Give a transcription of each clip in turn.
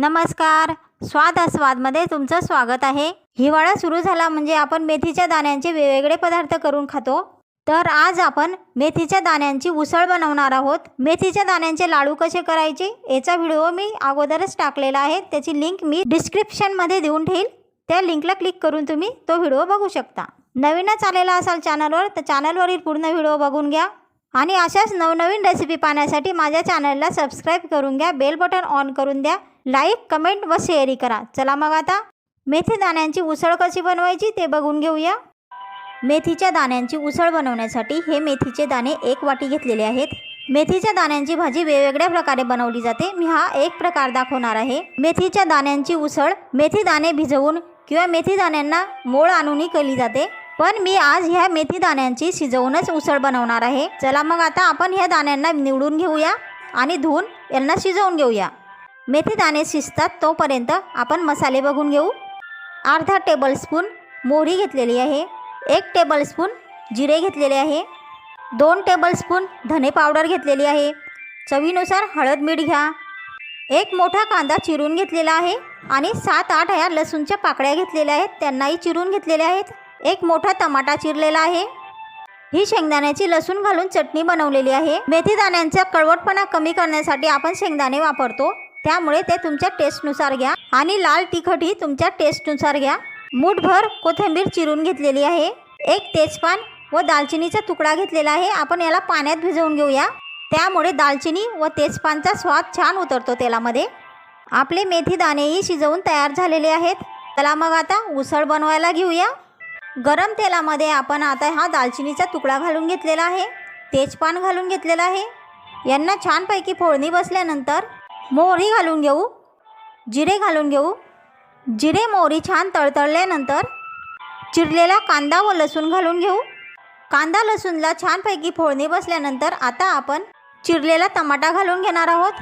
नमस्कार. स्वाद अस्वादमध्ये तुमचं स्वागत आहे. हिवाळा सुरू झाला म्हणजे आपण मेथीच्या दाण्यांचे वेगवेगळे पदार्थ करून खातो. तर आज आपण मेथीच्या दाण्यांची उसळ बनवणार आहोत. मेथीच्या दाण्यांचे लाडू कसे करायचे याचा व्हिडिओ मी अगोदरच टाकलेला आहे. त्याची लिंक मी डिस्क्रिप्शनमध्ये देऊन ठेईल त्या लिंकला क्लिक करून तुम्ही तो व्हिडिओ बघू शकता. नवीनच आलेला असाल चॅनलवर तर चॅनलवरील पूर्ण व्हिडिओ बघून घ्या. आणि अशाच नवनवीन रेसिपी पाहण्यासाठी माझ्या चॅनलला सबस्क्राईब करून घ्या. बेल बटन ऑन करून द्या. लाईक कमेंट व शेअरही करा. चला मग आता मेथी दाण्यांची उसळ कशी बनवायची ते बघून घेऊया. मेथीच्या दाण्यांची उसळ बनवण्यासाठी हे मेथीचे दाणे एक वाटी घेतलेले आहेत. मेथीच्या दाण्यांची भाजी वेगवेगळ्या प्रकारे बनवली जाते. मी हा एक प्रकार दाखवणार आहे. मेथीच्या दाण्यांची उसळ मेथी दाणे भिजवून किंवा मेथी दाण्यांना मोळ आणूनही केली जाते. पण मी आज ह्या मेथी दाण्यांची शिजवूनच उसळ बनवणार आहे. चला मग आता आपण ह्या दाण्यांना निवडून घेऊया आणि धुवून यांना शिजवून घेऊया. मेथी दाणे शिजतात तोपर्यंत आपण मसाले बघून घेऊ. अर्धा टेबलस्पून मोहरी घेतलेली आहे. एक टेबलस्पून जिरे घेतलेले आहे. दोन टेबलस्पून धने पावडर घेतलेली आहे. चवीनुसार हळद मीठ घ्या. एक मोठा कांदा चिरून घेतलेला आहे आणि सात आठ ह्या लसूणच्या पाकळ्या घेतलेल्या आहेत. त्यांनाही चिरून घेतलेल्या आहेत. एक मोठा टमाटा चिरलेला आहे. ही शेंगदाण्याची लसूण घालून चटणी बनवलेली आहे. मेथी दाण्यांचा कळवटपणा कमी करण्यासाठी आपण शेंगदाणे वापरतो. त्यामुळे ते तुमच्या टेस्टनुसार घ्या. आणि लाल तिखटही तुमच्या टेस्टनुसार घ्या. मूठभर कोथिंबीर चिरून घेतलेली आहे. एक तेजपान व दालचिनीचा तुकडा घेतलेला आहे. आपण याला पाण्यात भिजवून घेऊया. त्यामुळे दालचिनी व तेजपानचा स्वाद छान उतरतो तेलामध्ये. आपले मेथी दाणेही शिजवून तयार झालेले आहेत. त्याला मग आता उसळ बनवायला घेऊया. गरम तेलामध्ये आपण आता हा दालचिनीचा तुकडा घालून घेतलेला आहे. तेजपान घालून घेतलेला आहे. यांना छानपैकी फोडणी बसल्यानंतर मोहरी घालून घेऊ. जिरे घालून घेऊ. जिरे मोहरी छान तळतळल्यानंतर चिरलेला कांदा व लसूण घालून घेऊ. कांदा लसूणला छानपैकी फोडणी बसल्यानंतर आता आपण चिरलेला टमाटा घालून घेणार आहोत.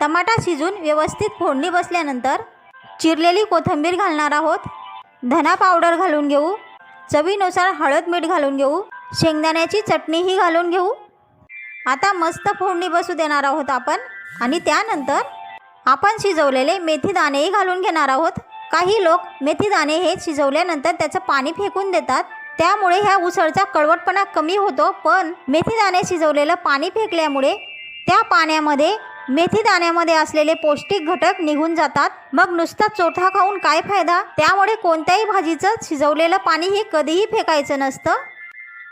टमाटा शिजून व्यवस्थित फोडणी बसल्यानंतर चिरलेली कोथिंबीर घालणार आहोत. धना पावडर घालून घेऊ. चवीनुसार हळद मीठ घालून घेऊ. शेंगदाण्याची चटणीही घालून घेऊ. आता मस्त फोडणी बसू देणार आहोत आपण. आणि त्यानंतर आपण शिजवलेले मेथी दाणेही घालून घेणार आहोत. काही लोक मेथी दाणे हे शिजवल्यानंतर त्याचं पाणी फेकून देतात. त्यामुळे ह्या उसळचा कडवटपणा कमी होतो. पण मेथी दाणे शिजवलेलं पाणी फेकल्यामुळे त्या पाण्यामध्ये मेथी दाण्यामध्ये असलेले पौष्टिक घटक निघून जातात. मग नुसता चोथा खाऊन काय फायदा? त्यामुळे कोणत्याही भाजीचं शिजवलेलं पाणी हे कधीही फेकायचं नसतं.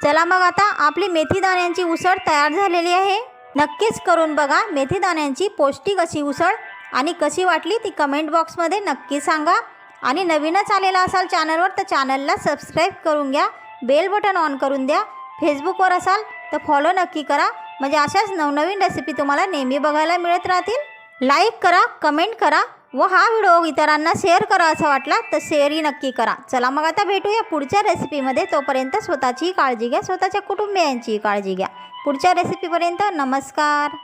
चला मग आता आपली मेथी दाण्यांची उसळ तयार झालेली आहे. नक्कीच करून बघा. मेथीदाण्यांची पौष्टिक अशी उसळ. आणि कशी वाटली ती कमेंट बॉक्समध्ये नक्की सांगा. आणि नवीनच आलेला असाल चॅनलवर तर चॅनलला सबस्क्राईब करून घ्या. बेल बटन ऑन करून द्या. फेसबुकवर असाल तर फॉलो नक्की करा. म्हणजे अशाच नवनवीन रेसिपी तुम्हाला नेहमी बघायला मिळत राहतील. लाईक करा कमेंट करा. व हा व्हिडिओ इतरांना शेअर करा असा वाटला तर शेअरही नक्की करा. चला मग आता भेटूया पुढच्या रेसिपीमध्ये तोपर्यंत स्वतःची काळजी घ्या स्वतःच्या कुटुंबियांची काळजी घ्या. पुढच्या रेसिपीपर्यंत नमस्कार.